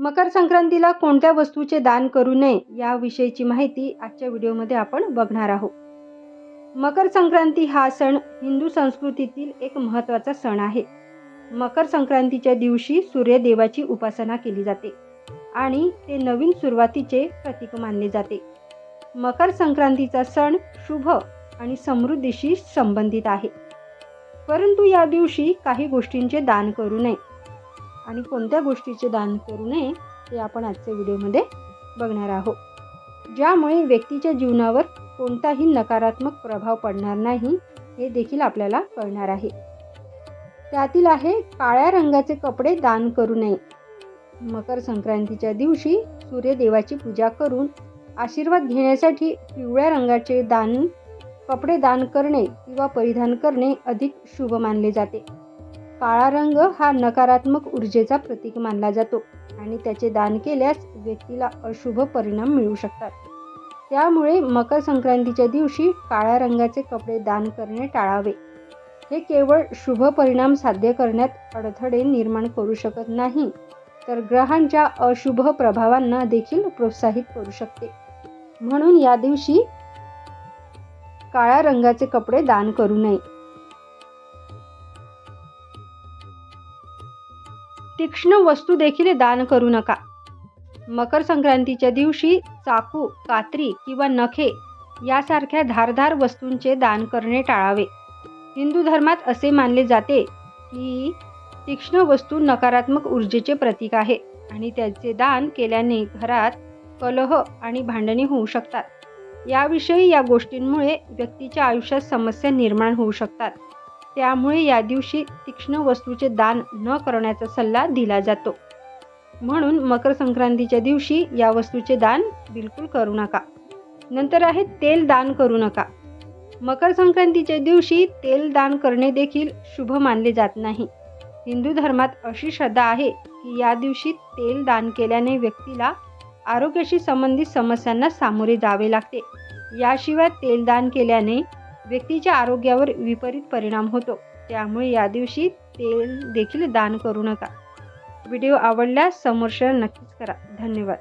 मकर संक्रांतीला कोणत्या वस्तूचे दान करू नये याविषयीची माहिती आजच्या व्हिडिओमध्ये आपण बघणार आहोत. मकर संक्रांती हा सण हिंदू संस्कृतीतील एक महत्त्वाचा सण आहे. मकर संक्रांतीच्या दिवशी सूर्यदेवाची उपासना केली जाते आणि ते नवीन सुरुवातीचे प्रतीक मानले जाते. मकर संक्रांतीचा सण शुभ आणि समृद्धीशी संबंधित आहे. परंतु या दिवशी काही गोष्टींचे दान करू नये. आणि कोणत्या गोष्टीचे दान करू नये ते आपण आजच्या व्हिडिओमध्ये बघणार आहोत. ज्यामुळे व्यक्तीच्या जीवनावर कोणताही नकारात्मक प्रभाव पडणार नाही हे देखील आपल्याला कळणार आहे. त्यातील आहे काळ्या रंगाचे कपडे दान करू नये. मकर संक्रांतीच्या दिवशी सूर्यदेवाची पूजा करून आशीर्वाद घेण्यासाठी पिवळ्या रंगाचे दान कपडे दान करणे किंवा परिधान करणे अधिक शुभ मानले जाते. काळा रंग हा नकारात्मक ऊर्जेचा प्रतीक मानला जातो आणि त्याचे दान केल्यास व्यक्तीला अशुभ परिणाम मिळू शकतात. त्यामुळे मकर संक्रांतीच्या दिवशी काळ्या रंगाचे कपडे दान करणे टाळावे. हे केवळ शुभ परिणाम साध्य करण्यात अडथळे निर्माण करू शकत नाही तर ग्रहांच्या अशुभ प्रभावांना देखील प्रोत्साहित करू शकते. म्हणून या दिवशी काळ्या रंगाचे कपडे दान करू नये. तीक्ष्ण वस्तू देखील दान करू नका. मकर संक्रांतीच्या दिवशी चाकू कात्री किंवा नखे यासारख्या धारधार वस्तूंचे दान करणे टाळावे. हिंदू धर्मात असे मानले जाते की तीक्ष्ण वस्तू नकारात्मक ऊर्जेचे प्रतीक आहे आणि त्याचे दान केल्याने घरात कलह आणि भांडणे होऊ शकतात. याविषयी या गोष्टींमुळे व्यक्तीच्या आयुष्यात समस्या निर्माण होऊ शकतात. त्यामुळे या दिवशी तीक्ष्ण वस्तूचे दान न करण्याचा सल्ला दिला जातो. म्हणून मकर संक्रांतीच्या दिवशी या वस्तूचे दान बिलकुल करू नका. नंतर आहे तेल दान करू नका. मकर संक्रांतीच्या दिवशी तेल दान करणे देखील शुभ मानले जात नाही. हिंदू धर्मात अशी श्रद्धा आहे की या दिवशी तेल दान केल्याने व्यक्तीला आरोग्याशी संबंधित समस्यांना सामोरे जावे लागते. याशिवाय तेल दान केल्याने व्यक्तीच्या आरोग्यावर विपरीत परिणाम होतो. त्यामुळे या दिवशी तेल देखील दान करू नका. व्हिडिओ आवडल्यास समोर नक्कीच करा. धन्यवाद.